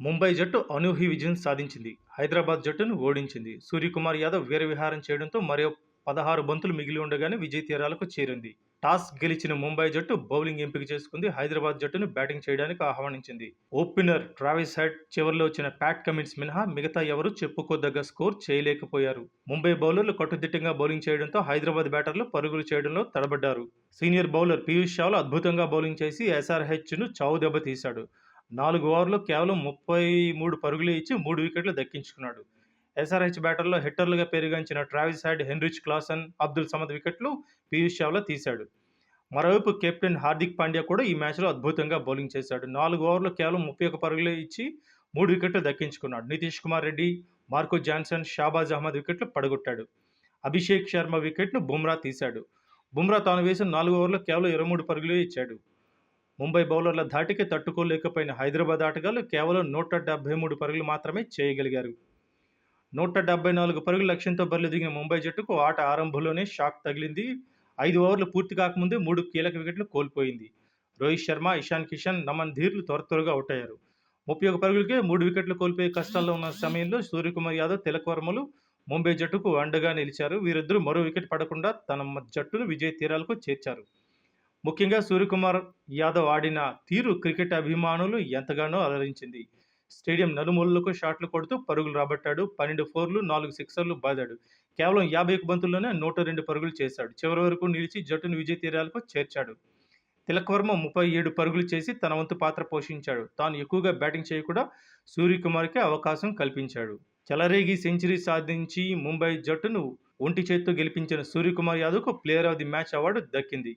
ముంబై జట్టు అనూహ్య విజయం సాధించింది. హైదరాబాద్ జట్టును ఓడించింది. సూర్యకుమార్ యాదవ్ వీరవిహారం చేయడంతో మరో పదహారు బంతులు మిగిలి ఉండగానే విజయ తీరాలకు చేరింది. టాస్ గెలిచిన ముంబై జట్టు బౌలింగ్ ఎంపిక చేసుకుంది. హైదరాబాద్ జట్టును బ్యాటింగ్ చేయడానికి ఆహ్వానించింది. ఓపెనర్ ట్రావిస్ హెడ్ చివరిలో వచ్చిన ప్యాట్ కమిన్స్ మినహా మిగతా ఎవరూ చెప్పుకోదగ్గ స్కోర్ చేయలేకపోయారు. ముంబై బౌలర్లు కట్టుదిట్టంగా బౌలింగ్ చేయడంతో హైదరాబాద్ బ్యాటర్లు పరుగులు చేయడంలో తడబడ్డారు. సీనియర్ బౌలర్ పీయూష్ చావ్లా అద్భుతంగా బౌలింగ్ చేసి ఎస్ఆర్హెచ్ను చావు దెబ్బ తీశాడు నాలుగు ఓవర్లో కేవలం ముప్పై మూడు పరుగులు ఇచ్చి మూడు వికెట్లు దక్కించుకున్నాడు. ఎస్ఆర్హెచ్ బ్యాటర్లో హిట్టర్లుగా పెరిగించిన Travis Head Heinrich Klaasen Abdul Samad వికెట్లు పీయూష్ చావ్లా తీశాడు. మరోవైపు కెప్టెన్ హార్దిక్ పాండ్యా కూడా ఈ మ్యాచ్లో అద్భుతంగా బౌలింగ్ చేశాడు. నాలుగు ఓవర్లు కేవలం ముప్పై ఒక పరుగులు ఇచ్చి మూడు వికెట్లు దక్కించుకున్నాడు. నితీష్ కుమార్ రెడ్డి మార్కో జాన్సన్ షాబాజ్ అహ్మద్ వికెట్లు పడగొట్టాడు. అభిషేక్ శర్మ వికెట్ను బుమ్రా తీశాడు. బుమ్రా తాను వేసిన నాలుగు ఓవర్లో కేవలం ఇరవై మూడు పరుగులే ఇచ్చాడు. ముంబై బౌలర్ల ధాటికి తట్టుకోలేకపోయిన హైదరాబాద్ ఆటగాళ్ళు కేవలం నూట డెబ్బై మూడు పరుగులు మాత్రమే చేయగలిగారు. నూట డెబ్బై నాలుగు పరుగుల లక్ష్యంతో బరిలు దిగిన ముంబై జట్టుకు ఆట ఆరంభంలోనే షాక్ తగిలింది. ఐదు ఓవర్లు పూర్తి కాకముందే మూడు కీలక వికెట్లు కోల్పోయింది. రోహిత్ శర్మ ఇషాన్ కిషన్ నమన్ ధీర్లు త్వర త్వరగా అవుట్ అయ్యారు. ముప్పై ఒక పరుగులకే మూడు వికెట్లు కోల్పోయే కష్టాల్లో ఉన్న సమయంలో సూర్యకుమార్ యాదవ్ తిలక్ వర్మలు ముంబై జట్టుకు అండగా నిలిచారు. వీరిద్దరూ మరో వికెట్ పడకుండా తన జట్టును విజయ తీరాలకు చేర్చారు. ముఖ్యంగా సూర్యకుమార్ యాదవ్ ఆడిన తీరు క్రికెట్ అభిమానులు ఎంతగానో అలరించింది. స్టేడియం నలుమూలలకు షాట్లు కొడుతూ పరుగులు రాబట్టాడు. పన్నెండు ఫోర్లు నాలుగు సిక్సర్లు బాదాడు. కేవలం యాభై ఒక బంతుల్లోనే నూట రెండు పరుగులు చేశాడు. చివరి వరకు నిలిచి జట్టును విజయ తీరాలకు చేర్చాడు. తిలకవర్మ ముప్పై ఏడు పరుగులు చేసి తన వంతు పాత్ర పోషించాడు. తాను ఎక్కువగా బ్యాటింగ్ చేయకుండా సూర్యకుమార్కి అవకాశం కల్పించాడు. చెలరేగి సెంచరీ సాధించి ముంబై జట్టును ఒంటి చేత్తో గెలిపించిన Suryakumar యాదవ్కు player of the match award దక్కింది.